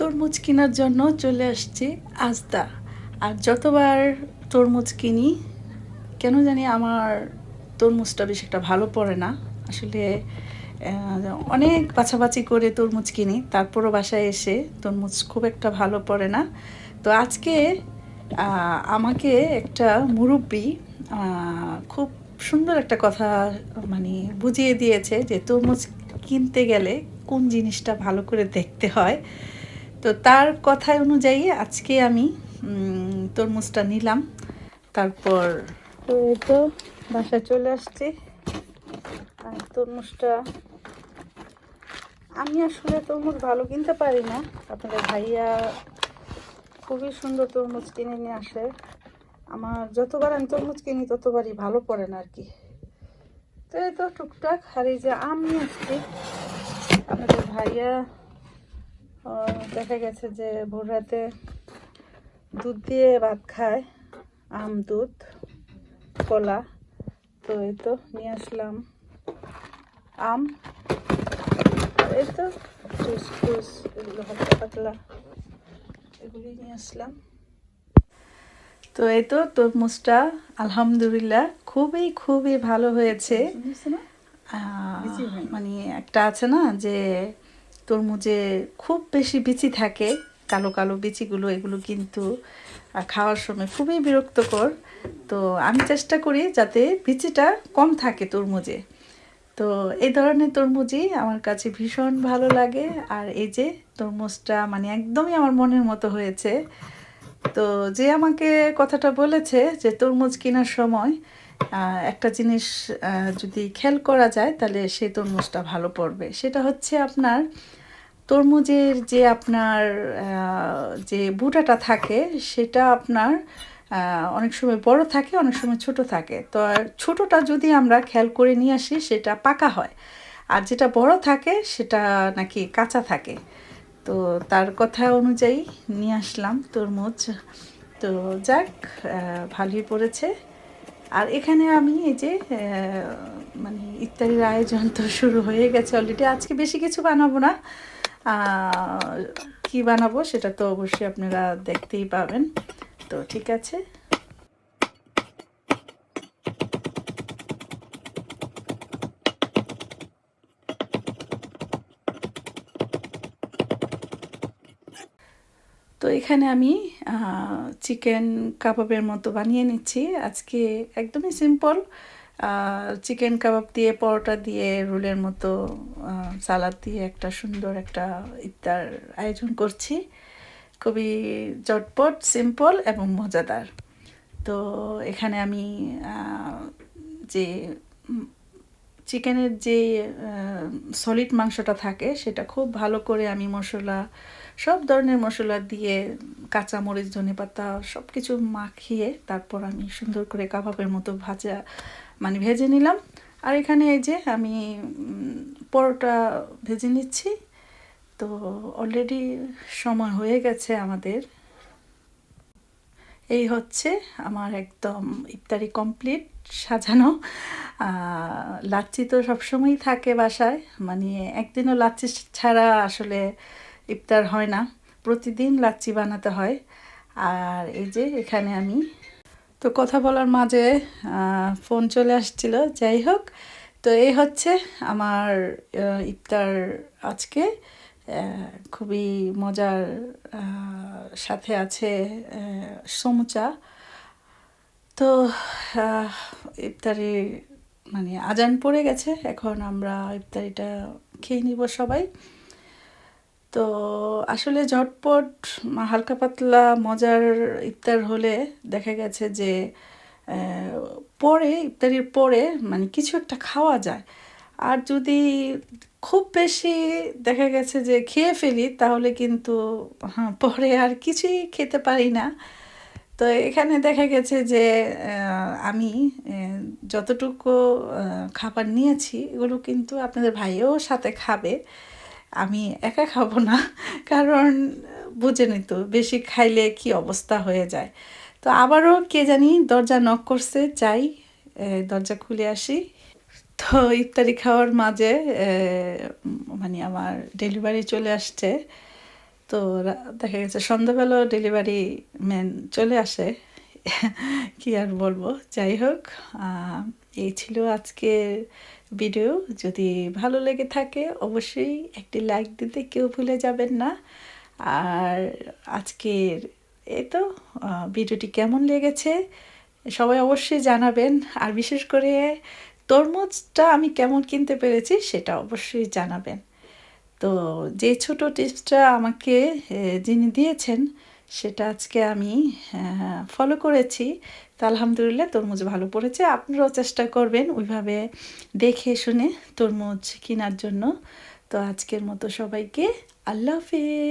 তরমুজ কেনার জন্য চলে আসছি আজদা। আর যতবার তরমুজ কিনি, কেন জানি আমার তরমুজটা বেশ একটা ভালো পড়ে না। আসলে অনেক বাছাবাছি করে তরমুজ কিনি, তারপরও বাসায় এসে তরমুজ খুব একটা ভালো পড়ে না। তো আজকে আমাকে একটা মুরব্বী খুব সুন্দর একটা কথা মানে বুঝিয়ে দিয়েছে যে তরমুজ কিনতে গেলে কোন জিনিসটা ভালো করে দেখতে হয়। তো তার কথা অনুযায়ী আজকে আমি তরমুজটা নিলাম। তারপর তো বাসায় চলে আসছি। আর তরমুজটা, আমি আসলে তরমুজ ভালো কিনতে পারি না। আপনাদের ভাইয়া খুবই সুন্দর তরমুজ কিনে নিয়ে আসে। আমার যতবার আমি তরমুজ কিনি, ততবারই ভালো পড়ে না আর কি। তো এই তো টুকটাক। আর এই যে আম নিয়ে আসছি আপনাদের ভাইয়া দেখা গেছে যে ভোর রাতে দুধ দিয়ে ভাত খায় আম দুধ কলা। তো এই তো নিয়ে আসলাম আম। এই তো জুস টুস এগুলো হালকা পাতলা এগুলি নিয়ে আসলাম। তো এই তো তরমুজটা আলহামদুলিল্লাহ খুবই খুবই ভালো হয়েছে। মানে একটা আছে না যে তরমুজে খুব বেশি বিচি থাকে, কালো কালো বিচিগুলো, এগুলো কিন্তু খাওয়ার সময় খুবই বিরক্তকর। তো আমি চেষ্টা করি যাতে বিচিটা কম থাকে তরমুজে। তো এই ধরনের তরমুজই আমার কাছে ভীষণ ভালো লাগে। আর এই যে তরমুজটা মানে একদমই আমার মনের মতো হয়েছে। তো যে আমাকে কথাটা বলেছে যে তরমুজ কেনার সময় একটা জিনিস যদি খেয়াল করা যায় তাহলে সেই তরমুজটা ভালো পড়বে। সেটা হচ্ছে আপনার তরমুজের যে আপনার যে বুটাটা থাকে, সেটা আপনার অনেক সময় বড় থাকে, অনেক সময় ছোট থাকে। তো ছোটটা যদি আমরা খেয়াল করে নিয়ে আসি, সেটা পাকা হয়। আর যেটা বড় থাকে, সেটা নাকি কাঁচা থাকে। তো তার কথা অনুযায়ী নিয়ে আসলাম তরমুজ। তো যাক ভালোই পড়েছে। আর এখানে আমি এই যে মানে ইত্যাদির আয়োজন তো শুরু হয়ে গেছে অলরেডি আজকে বেশি কিছু বানাবো না। কি বানাবো সেটা তো অবশ্যই আপনারা দেখতেই পাবেন। তো ঠিক আছে। তো এখানে আমি চিকেন কাবাবের মতো বানিয়ে নিচ্ছি। আজকে একদমই সিম্পল চিকেন কাবাব দিয়ে, পরোটা দিয়ে, রোলের মতো সালাদ দিয়ে একটা সুন্দর একটা ইফতার আয়োজন করছি। খুবই চটপট সিম্পল এবং মজাদার। তো এখানে আমি যে চিকেনের যে সলিড মাংসটা থাকে, সেটা খুব ভালো করে আমি মশলা, সব ধরনের মশলা দিয়ে কাঁচা মরিচ ধনে পাতা সব কিছু মাখিয়ে, তারপর আমি সুন্দর করে কাবাবের মতো ভাজা মানে ভেজে নিলাম। আর এখানে এই যে আমি পরোটা ভেজে নিচ্ছি। তো অলরেডি সময় হয়ে গেছে আমাদের। এই হচ্ছে আমার একদম ইফতারি কমপ্লিট সাজানো। লাচ্ছি তো সবসময়ই থাকে বাসায়। মানে একদিনও লাচ্ছি ছাড়া আসলে ইফতার হয় না। প্রতিদিন লাচ্ছি বানাতে হয়। আর এই যে এখানে আমি তো কথা বলার মাঝে ফোন চলে আসছিল, যাই হোক। তো এই হচ্ছে আমার ইফতার আজকে। খুবই মজার সাথে আছে সমুচা। তো ইফতারি মানে আজান পড়ে গেছে, এখন আমরা ইফতারিটা খেয়ে নিব সবাই। তো আসলে ঝটপট হালকা পাতলা মজার ইফতার হলে দেখা গেছে যে পরে, ইফতারির পরে মানে কিছু একটা খাওয়া যায়। আর যদি খুব বেশি দেখা গেছে যে খেয়ে ফেলি, তাহলে কিন্তু হ্যাঁ পরে আর কিছুই খেতে পারি না। তো এখানে দেখা গেছে যে আমি যতটুকু খাবার নিয়েছি, এগুলো কিন্তু আপনাদের ভাইও সাথে খাবে। আমি একা খাব না কারণ বুঝেনি তো বেশি খাইলে কি অবস্থা হয়ে যায়। তো আবারও কে জানি দরজা নক করছে এ, দরজা খুলে আসি। তো ইফতারি খাওয়ার মাঝে মানে আমার ডেলিভারি চলে আসছে। তো দেখা গেছে সন্ধ্যাবেলা ডেলিভারি ম্যান চলে আসে। কি আর বলব যাই হোক এই ছিল আজকের ভিডিও যদি ভালো লেগে থাকে, অবশ্যই একটি লাইক দিতে কেউ ভুলে যাবেন না। আর আজকের এই তো ভিডিওটি কেমন লেগেছে সবাই অবশ্যই জানাবেন। আর বিশেষ করে তরমুজটা আমি কেমন কিনতে পেরেছি সেটা অবশ্যই জানাবেন। তো যে ছোট টিপসটা আমাকে যিনি দিয়েছেন সেটা আজকে আমি ফলো করেছি। তো আলহামদুলিল্লাহ তরমুজ ভালো পড়েছে। আপনারাও চেষ্টা করবেন ওইভাবে দেখে শুনে তরমুজ কেনার জন্য। তো আজকের মতো সবাইকে আল্লাহ হাফিজ।